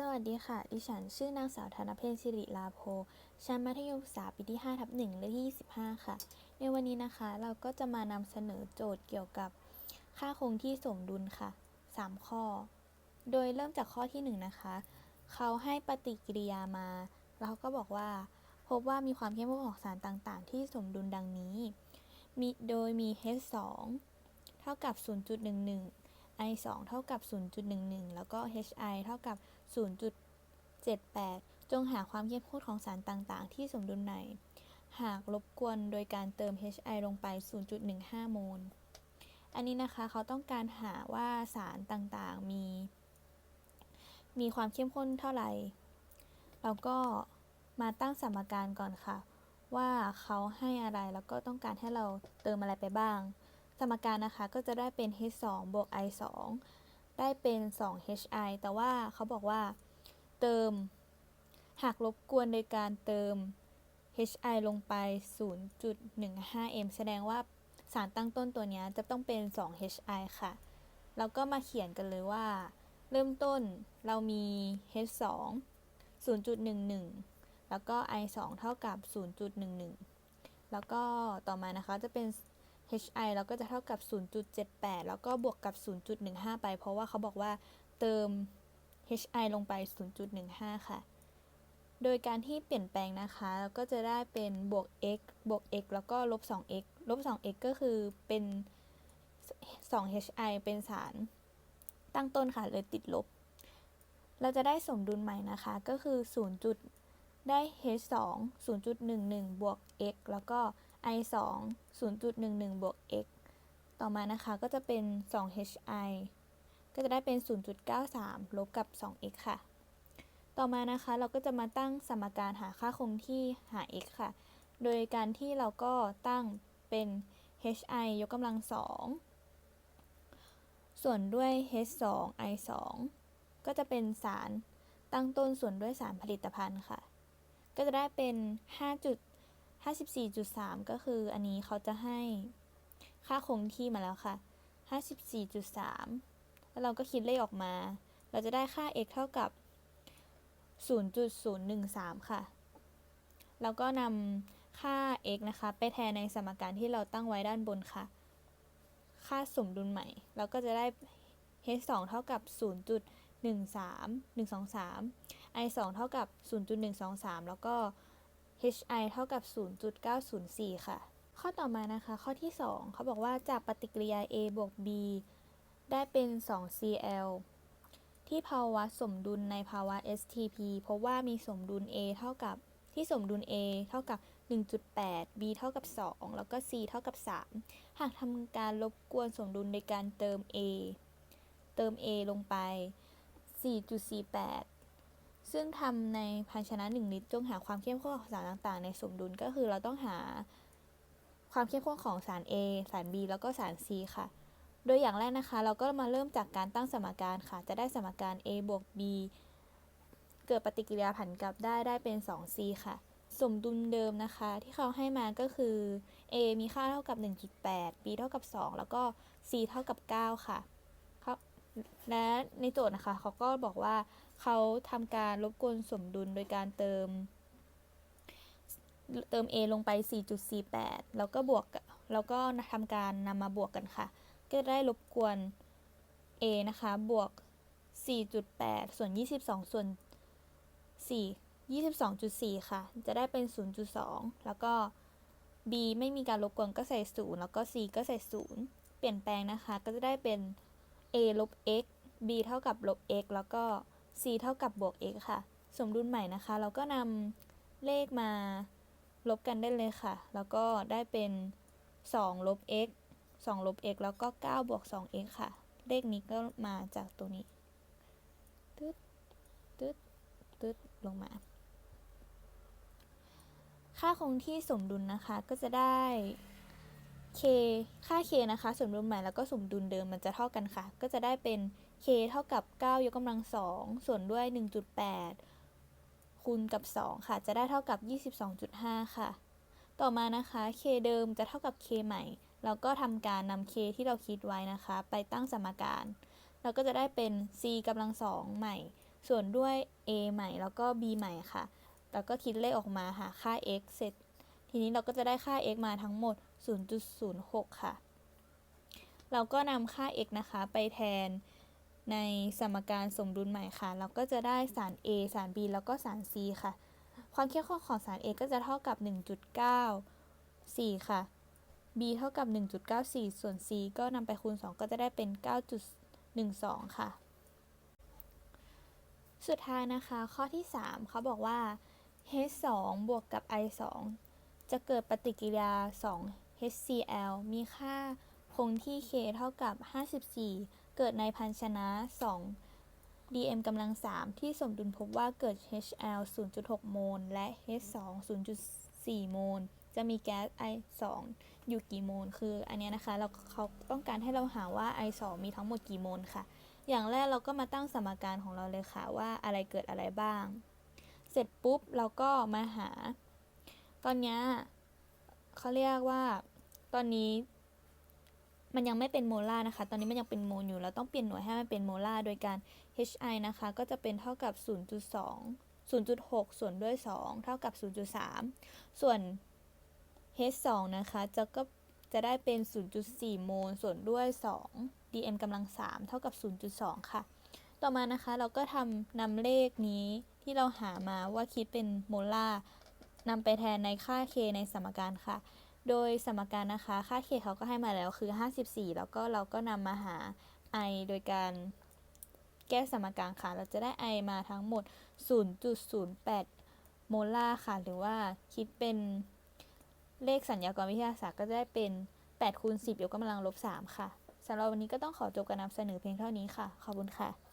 สวัสดีค่ะ ดิฉันชื่อนางสาวธนเพนสิริลาโพ ชั้นมัธยมศึกษาปีที่5ทับ1และที่ 25 ค่ะ ในวันนี้นะคะ เราก็จะมานำเสนอโจทย์เกี่ยวกับค่าคงที่สมดุลค่ะ 3 ข้อ โดยเริ่มจากข้อที่ 1 นะคะ เขาให้ปฏิกิริยามา แล้วก็บอกว่า พบว่ามีความเข้มข้นของสารต่างๆ ที่สมดุลดังนี้ มีโดยมี H2 เท่ากับ 0.11 I 2 เท่ากับ 0.11 แล้วก็ HI เท่ากับ 0.78 จงหาความเข้มข้นของสารต่าง ๆ ที่สมดุลใน หากรบกวนโดยการเติม HI ลงไป 0.15 โมล อันนี้นะคะเขาต้องการหาว่าสารต่างๆ มี มีความเข้มข้นเท่าไหร่ แล้วก็มาตั้งสมการก่อนค่ะ ว่าเขาให้อะไรแล้วก็ต้องการให้เราเติมอะไรไปบ้าง สมการนะคะก็จะได้เป็น H2 บวก I 2 ได้เป็น 2 HI แต่ว่าเขาบอกว่า เติม หากรบกวนโดยการเติม HI ลงไป 0.15 m แสดงว่าสารตั้งต้นตัวนี้จะต้องเป็น 2 HI ค่ะ แล้วก็มาเขียนกันเลยว่า เริ่มต้นเรามี H2 0.11 แล้วก็ I 2เท่ากับ 0.11 แล้วก็ต่อมานะคะจะเป็น HI แล้วก็จะเท่ากับ 0.78 แล้วก็บวกกับ 0.15 ไป เพราะว่าเขาบอกว่าเติม HI ลงไป 0.15 ค่ะ โดยการที่เปลี่ยนแปลงนะคะเราก็จะได้เป็นบวก x บวก x แล้วก็ลบ 2x ลบ 2x ก็คือเป็น 2HI เป็นสารตั้งต้นค่ะ เลยติดลบ เราจะได้สมดุลใหม่นะคะ ก็คือ 0. จุดได้ H2 0.11 บวก x แล้วก็ I 2 0.11บวก x ต่อมานะคะก็จะเป็น 2HI ก็จะได้เป็น 0.93 ลบกับ 2x ค่ะ ต่อมานะคะเราก็จะมาตั้งสมการหาค่าคงที่หา x ค่ะ โดยการที่เราก็ตั้งเป็น hi ยกกำลัง 2 ส่วนด้วย h 2 i 2ก็จะเป็นสารตั้งต้นส่วนด้วยสารผลิตภัณฑ์ค่ะ ก็จะได้เป็น 5 54.3 ก็คืออันนี้เขาจะให้ค่าคงที่มาแล้วค่ะ 54.3 แล้วเราก็คิดเลขออกมา เราจะได้ค่า x เท่ากับ 0.013 ค่ะ แล้วก็นำค่า x นะคะ ไปแทนในสมการที่เราตั้งไว้ด้านบนค่ะ ค่าสมดุลใหม่ เราก็จะได้ h 2เท่ากับ 0.13 123 i 2เท่ากับ 0.123 แล้วก็ hi เท่ากับ 0.904 ค่ะ ข้อต่อมานะคะ ข้อที่ 2 เขาบอกว่าจากปฏิกิริยา a บวก b ได้เป็น 2cl ที่ภาวะสมดุลในภาวะ STP พราะว่ามีสมดุล a เท่ากับที่สมดุล a เท่ากับ 1.8 b เท่ากับ 2 แล้วก็ c เท่ากับ 3 หากทำการรบกวนสมดุลในการเติม a เติม a ลงไป 4.48 ซึ่งทำในภาชนะ 1 ลิตรจงหาความเข้มข้นของสารต่างๆ ในสมดุลก็คือเราต้องหาความเข้มข้นของสาร A สาร B แล้วก็สาร C ค่ะ โดยอย่างแรกนะคะ เราก็มาเริ่มจากการตั้งสมการค่ะ จะได้สมการ A บวก B เกิดปฏิกิริยาผันกลับได้ได้เป็น 2C ค่ะ สมดุลเดิมนะคะ ที่เขาให้มาก็คือ A มีค่าเท่ากับ 1.8 B เท่ากับ 2 แล้วก็ C เท่ากับ 9 ค่ะ และในโจทย์นะคะเขาก็บอกว่าเขาทำการรบกวนสมดุลโดยการเติม เติม a ลงไป 4.48 แล้วก็บวกแล้วก็ทำการนำมาบวกกันค่ะ ก็ได้รบกวน a นะคะบวก 4.8 ส่วน 22 ส่วน 4 22.4 ค่ะ จะได้เป็น 0.2 แล้วก็ b ไม่มีการรบกวนก็ใส่ 0 แล้วก็ c ก็ใส่ 0 เปลี่ยนแปลงนะคะ ก็จะได้เป็น a ลบ x b เท่ากับลบ x แล้วก็ c เท่ากับบวก x ค่ะ สมดุลใหม่นะคะ เราก็นำเลขมาลบกันได้เลยค่ะ แล้วก็ได้เป็น 2 ลบ x 2 ลบ x แล้วก็ 9 บวก 2x ค่ะ เลขนี้ก็มาจากตรงนี้ ตึ๊ด ตึ๊ด ตึ๊ด ลงมา ค่าคงที่สมดุลนะคะ ก็จะได้ k ค่า k นะคะสมดุลใหม่แล้วก็สมดุลเดิมมันจะเท่ากันค่ะ ก็จะได้เป็น k เท่ากับ 9 ยกกำลัง2ส่วนด้วย 1.8 คูณกับ 2 ค่ะ จะได้เท่ากับ 22.5 ค่ะ ต่อมานะคะ k เดิมจะเท่ากับ k ใหม่ เราก็ทำการนำ k ที่เราคิดไว้นะคะ ไปตั้งสมการ เราก็จะได้เป็น c กำลัง2ใหม่ ส่วนด้วย a ใหม่ แล้วก็ b ใหม่ค่ะ แล้วก็คิดเลขออกมาหาค่า x เสร็จ ทีนี้เราก็จะได้ค่า x มาทั้งหมด 0.06 ค่ะ เราก็นำค่า x นะคะ ไปแทนในสมการสมดุลใหม่ค่ะ เราก็จะได้สาร a สาร b แล้วก็สาร c ค่ะ ความเข้มข้นของสาร a ก็จะเท่ากับ 1.94 ค่ะ b เท่ากับ 1.94 ส่วน c ก็นำไปคูณ 2 ก็จะได้เป็น 9.12 ค่ะ สุดท้ายนะคะ ข้อที่ 3 เขาบอกว่า H2 บวกกับ I2 จะเกิดปฏิกิริยา 2 HCl มีค่าคงที่ K เท่ากับ 54 เกิดในภาชนะ 2 dm กำลัง 3 ที่สมดุลพบว่าเกิด HL 0.6 โมล และ H2 0.4 โมล จะมีแก๊ส I2 อยู่กี่โมล คืออันเนี้ยนะคะ เราเขาต้องการให้เราหาว่า I2 มีทั้งหมดกี่โมลค่ะ อย่างแรกเราก็มาตั้งสมการของเราเลยค่ะว่าอะไรเกิดอะไรบ้าง เสร็จปุ๊บเราก็มาหา ตอนเนี้ย เขาเรียกว่าตอนนี้ มันยังไม่เป็นโมลาร์นะคะ ตอนนี้มันยังเป็นโมลอยู่ เราต้องเปลี่ยนหน่วยให้มันเป็นโมลาร์โดยการ HI นะคะ ก็จะเป็นเท่ากับ 0.2 0.6 ส่วนด้วย 2 เท่ากับ 0.3 ส่วน H2 นะคะ จะก็จะได้เป็น 0.4 โมล ส่วนด้วย 2 dm กำลัง 3 เท่ากับ 0.2 ค่ะ ต่อมานะคะ เราก็ทำนำเลขนี้ที่เราหามาว่าคิดเป็นโมลาร์ นำไปแทนในค่า k ในสมการค่ะ โดยสมการนะคะ ค่า k เขาก็ให้มาแล้วคือ 54 แล้วก็เราก็นำมาหา i โดยการแก้สมการค่ะ เราจะได้ i มาทั้งหมด 0.08 โมลาร์ค่ะ หรือว่าคิดเป็นเลขสัญญากรวิทยาศาสตร์ก็จะได้เป็น8คูณ10 ยกกำลังลบ 3 ค่ะสำหรับวันนี้ก็ต้องขอจบการนำเสนอเพียงเท่านี้ค่ะ ขอบคุณค่ะ